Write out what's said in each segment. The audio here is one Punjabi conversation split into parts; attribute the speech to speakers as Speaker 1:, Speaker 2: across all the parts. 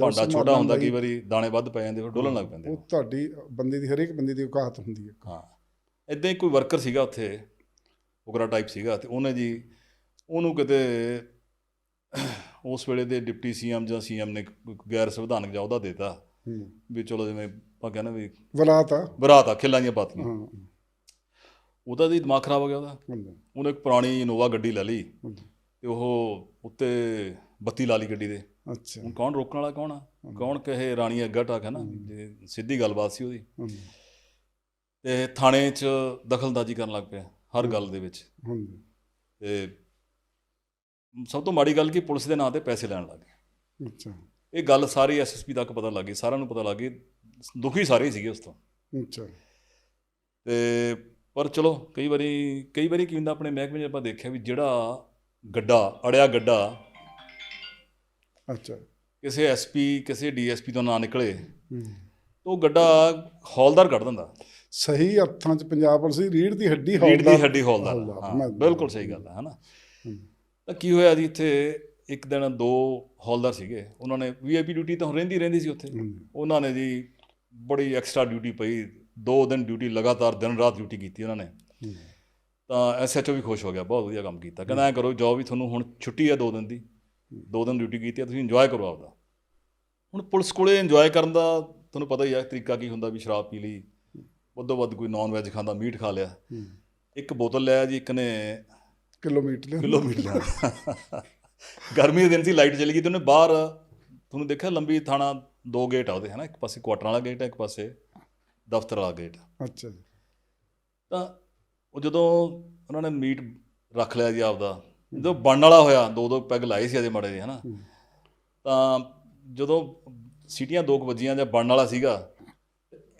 Speaker 1: ਭਾਂਡਾ ਛੋਟਾ ਹੁੰਦਾ ਕਈ ਵਾਰੀ ਦਾਣੇ ਵੱਧ ਪੈ ਜਾਂਦੇ ਫਿਰ ਡੋਲਣ ਲੱਗ ਪੈਂਦੇ
Speaker 2: ਉਹ ਤੁਹਾਡੀ ਬੰਦੇ ਦੀ ਹਰੇਕ ਬੰਦੇ ਦੀ ਔਕਾਤ ਹੁੰਦੀ ਹੈ।
Speaker 1: ਹਾਂ। ਇਦਾਂ ਹੀ ਕੋਈ ਵਰਕਰ ਸੀਗਾ ਉੱਥੇ ਉਗਰਾ ਟਾਈਪ ਸੀਗਾ ਤੇ ਉਹਨੇ ਜੀ ਉਹਨੂੰ ਕਿਤੇ ਉਸ ਵੇਲੇ ਦੇ ਡਿਪਟੀ ਸੀਐਮ ਜਾਂ ਸੀਐਮ ਨੇ ਗੈਰ ਸੰਵਿਧਾਨਕ ਜਾਂ ਉਹਦਾ ਦਿੱਤਾ ਵੀ ਚਲੋ ਜਿਵੇਂ ਆਪਾਂ ਕਹਿੰਦੇ ਵੀ
Speaker 2: ਵਲਾਤ ਆ।
Speaker 1: ਬਰਾਤ ਆ ਖਿੱਲਾਂ ਦੀਆਂ ਪਾਤੀਆਂ। ਉਹਦਾ ਦੀ ਦਿਮਾਗ ਖਰਾਬ ਹੋ ਗਿਆ ਉਹਦਾ।
Speaker 2: ਹੁੰਦਾ।
Speaker 1: ਉਹਨੇ ਇੱਕ ਪੁਰਾਣੀ ਇਨੋਵਾ ਗੱਡੀ ਲੈ ਲਈ। ਤੇ ਉਹ ਉੱਤੇ ਬੱਤੀ ਲਾ ਲਈ ਗੱਡੀ ਦੇ।
Speaker 2: ਅੱਛਾ।
Speaker 1: ਹੁਣ ਕੌਣ ਰੋਕਣ ਵਾਲਾ ਕੌਣ ਆ? ਕੌਣ ਕਹੇ ਰਾਣੀ ਅੱਗਾ ਟਾਕ ਹੈ ਨਾ ਜੇ ਸਿੱਧੀ ਗੱਲਬਾਤ ਸੀ ਉਹਦੀ।
Speaker 2: ਹੁੰਦਾ
Speaker 1: ਤੇ ਥਾਣੇ 'ਚ ਦਖਲਅੰਦਾਜ਼ੀ ਕਰਨ ਲੱਗ ਪਿਆ ਹਰ ਗੱਲ ਦੇ ਵਿੱਚ।
Speaker 2: ਹੁੰਦਾ
Speaker 1: ਤੇ ਸਭ ਤੋਂ ਮਾੜੀ ਗੱਲ ਕਿ ਪੁਲਿਸ ਦੇ ਨਾਂ ਤੇ ਪੈਸੇ ਲੈਣ ਲੱਗ ਗਏ।
Speaker 2: ਅੱਛਾ।
Speaker 1: ਇਹ ਗੱਲ ਸਾਰੀ ਐਸਐਸਪੀ ਤੱਕ ਪਤਾ ਲੱਗ ਗਈ ਸਾਰਿਆਂ ਨੂੰ ਪਤਾ ਲੱਗ ਗਈ ਦੁਖੀ ਸਾਰੇ ਸੀਗੇ ਉਸ ਤੋਂ।
Speaker 2: ਅੱਛਾ।
Speaker 1: ਤੇ ਪਰ ਚਲੋ ਕਈ ਵਾਰੀ ਕਈ ਵਾਰੀ ਕੀ ਹੁੰਦਾ ਆਪਣੇ ਮਹਿਕਮੇ 'ਚ ਆਪਾਂ ਦੇਖਿਆ ਵੀ ਜਿਹੜਾ ਗੱਡਾ ਅੜਿਆ ਗੱਡਾ
Speaker 2: ਅੱਛਾ।
Speaker 1: ਕਿਸੇ ਐਸਪੀ ਕਿਸੇ ਡੀਐਸਪੀ ਤੋਂ ਨਾ ਨਿਕਲੇ। ਉਹ ਗੱਡਾ ਹੌਲਦਾਰ ਕੱਢ ਦਿੰਦਾ।
Speaker 2: ਸਹੀ ਅਰਥਾਂ ਚ ਪੰਜਾਬ ਪੁਲਿਸ ਦੀ ਰੀੜ ਦੀ ਹੱਡੀ
Speaker 1: ਰੀੜ ਦੀ
Speaker 2: ਹੌਲਦਾਰ-
Speaker 1: ਹੱਡੀ ਹੌਲਦਾਰ
Speaker 2: ਹੌਲਦਾਰ,
Speaker 1: ਬਿਲਕੁਲ ਸਹੀ ਗੱਲ ਹੈ ਹਨਾ। ਤਾਂ ਕੀ ਹੋਇਆ ਜੀ ਇੱਥੇ? ਇੱਕ ਦਿਨ ਦੋ ਹੌਲਦਾਰ ਸੀਗੇ। ਉਹਨਾਂ ਨੇ ਵੀਆਈਪੀ ਡਿਊਟੀ ਤਾਂ ਰਹਿੰਦੀ ਰਹਿੰਦੀ ਸੀ ਉੱਥੇ। ਉਹਨਾਂ ਨੇ ਜੀ ਬੜੀ ਐਕਸਟਰਾ ਡਿਊਟੀ ਪਈ। ਦੋ ਦਿਨ ਡਿਊਟੀ ਲਗਾਤਾਰ ਦਿਨ ਰਾਤ ਡਿਊਟੀ ਕੀਤੀ ਉਹਨਾਂ ਨੇ। ਤਾਂ ਐਸਐਚਓ ਵੀ ਖੁਸ਼ ਹੋ ਗਿਆ ਬਹੁਤ ਵਧੀਆ ਕੰਮ ਕੀਤਾ। ਕਹਿੰਦਾ ਐ ਕਰੋ ਜੋ ਵੀ ਤੁਹਾਨੂੰ ਹੁਣ ਛੁੱਟੀ ਹੈ ਦੋ ਦਿਨ ਦੀ। ਦੋ ਦਿਨ ਡਿਊਟੀ ਕੀਤੀ ਹੈ ਤੁਸੀਂ ਇੰਜੋਏ ਕਰੋ ਆਪਦਾ। ਹੁਣ ਪੁਲਿਸ ਕੋਲੇ ਇੰਜੋਏ ਕਰਨ ਦਾ ਤੁਹਾਨੂੰ ਪਤਾ ਹੀ ਹੈ ਤਰੀਕਾ ਕੀ ਹੁੰਦਾ ਵੀ ਸ਼ਰਾਬ ਪੀ ਲਈ ਉਦੋਂ ਵੱਧ ਕੋਈ ਨਾਨ ਵੈਜ ਖਾਂਦਾ ਮੀਟ ਖਾ ਲਿਆ। ਇੱਕ ਬੋਤਲ ਲਿਆ ਜੀ ਇੱਕ ਨੇ
Speaker 2: ਕਿਲੋਮੀਟਰ ਲਿਆ।
Speaker 1: ਕਿਲੋਮੀਟਰ ਲਿਆ ਗਰਮੀ ਦੇ ਦਿਨ ਸੀ ਲਾਈਟ ਚਲੀ ਗਈ ਤੇ ਉਹਨੇ ਬਾਹਰ ਤੁਹਾਨੂੰ ਦੇਖਿਆ ਲੰਬੀ ਥਾਣਾ ਦੋ ਗੇਟ ਆ ਉਹਦੇ ਹਨਾ ਇੱਕ ਪਾਸੇ ਕੁਆਟਰਾਂ ਵਾਲਾ ਗੇਟ ਹੈ ਇੱਕ ਪਾਸੇ ਦਫ਼ਤਰ ਵਾਲਾ ਗੇਟ
Speaker 2: ਅੱਛਾ ਜੀ।
Speaker 1: ਤਾਂ ਉਹ ਜਦੋਂ ਉਹਨਾਂ ਨੇ ਮੀਟ ਰੱਖ ਲਿਆ ਜੀ ਆਪਦਾ ਜਦੋਂ ਬਣਨ ਵਾਲਾ ਹੋਇਆ ਦੋ ਦੋ ਪੈਗ ਲਾਏ ਸੀ ਅਜੇ ਮੜੇ ਜਿਹੇ ਹਨਾ। ਤਾਂ ਜਦੋਂ ਸੀਟੀਆਂ ਦੋ ਕੁ ਵੱਜੀਆਂ ਜਾਂ ਬਣਨ ਵਾਲਾ ਸੀਗਾ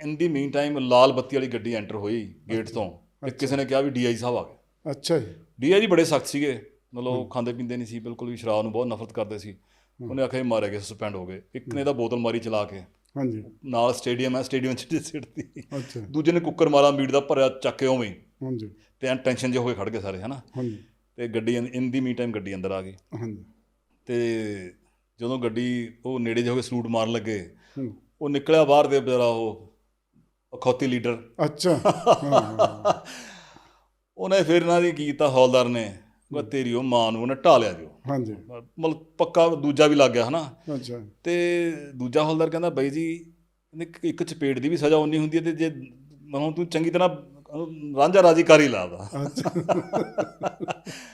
Speaker 1: ਇਨ ਦੀ ਮੀਨ ਟਾਈਮ ਲਾਲ ਬੱਤੀ ਵਾਲੀ ਗੱਡੀ ਐਂਟਰ ਹੋਈ ਗੇਟ ਤੋਂ ਤੇ ਕਿਸੇ ਨੇ ਕਿਹਾ ਵੀ ਡੀਆਈ ਸਾਹਿਬ ਆ ਗਏ।
Speaker 2: ਅੱਛਾ ਜੀ।
Speaker 1: ਡੀਆਈ ਜੀ ਬੜੇ ਸਖਤ ਸੀਗੇ ਮਤਲਬ ਖਾਂਦੇ ਪੀਂਦੇ ਨਹੀਂ ਸੀ ਬਿਲਕੁਲ ਵੀ ਸ਼ਰਾਬ ਨੂੰ ਬਹੁਤ ਨਫ਼ਰਤ ਕਰਦੇ ਸੀ। ਉਹਨੇ ਆਖਿਆ ਮਾਰੇ ਗਏ ਸਸਪੈਂਡ ਹੋ ਗਏ। ਇੱਕ ਨੇ ਤਾਂ ਬੋਤਲ ਮਾਰੀ ਚਲਾ ਕੇ।
Speaker 2: ਹਾਂਜੀ।
Speaker 1: ਨਾਲ ਸਟੇਡੀਅਮ ਹੈ ਸਟੇਡੀਅਮ 'ਚ ਸਿੱਟਦੀ।
Speaker 2: ਅੱਛਾ।
Speaker 1: ਦੂਜੇ ਨੇ ਕੁੱਕਰ ਮਾਰਾ ਮੀਟ ਦਾ ਭਰਿਆ ਚੱਕ ਉਵੇਂ।
Speaker 2: ਹਾਂਜੀ।
Speaker 1: ਤੇ ਐਂ ਟੈਨਸ਼ਨ ਜਿਹੇ ਹੋ ਕੇ ਖੜ ਗਏ ਸਾਰੇ ਹਨਾ।
Speaker 2: ਹਾਂਜੀ।
Speaker 1: ਤੇ ਗੱਡੀ ਇਨ ਦੀ ਮੀ ਟਾਈਮ ਗੱਡੀ ਅੰਦਰ ਆ ਗਈ।
Speaker 2: ਹਾਂਜੀ।
Speaker 1: ਤੇ ਜਦੋਂ ਗੱਡੀ ਉਹ ਨੇੜੇ ਹੋ ਕੇ ਸਲੂਟ ਮਾਰਨ ਲੱਗੇ। ਉਹ ਨਿਕਲਿਆ ਬਾਹਰ ਦੇ ਵਿਚਾਰਾ ਉਹ ਅਖੌਤੀ ਲੀਡਰ।
Speaker 2: ਅੱਛਾ।
Speaker 1: ਉਹਨੇ ਫਿਰ ਇਹਨਾਂ ਦੀ ਕੀਤਾ ਹੌਲਦਾਰ ਨੇ ਉਹ ਤੇਰੀ ਉਹ ਮਾਂ ਨੂੰ ਉਹਨੇ ਢਾਲਿਆ ਜੋ
Speaker 2: ਹਾਂਜੀ।
Speaker 1: ਮਤਲਬ ਪੱਕਾ ਦੂਜਾ ਵੀ ਲੱਗ ਗਿਆ ਹਨਾ?
Speaker 2: ਅੱਛਾ।
Speaker 1: ਤੇ ਦੂਜਾ ਹੌਲਦਾਰ ਕਹਿੰਦਾ ਬਾਈ ਜੀ ਇੱਕ- ਚਪੇੜ ਦੀ ਵੀ ਸਜ਼ਾ ਉਨੀ ਹੁੰਦੀ ਹੈ ਤੇ ਜੇ ਹੁਣ ਤੂੰ ਚੰਗੀ ਤਰ੍ਹਾਂ ਰਾਂਝਾ ਰਾਜੀ ਕਰ ਹੀ ਲਾਦਾ
Speaker 2: ਅੱਛਾ।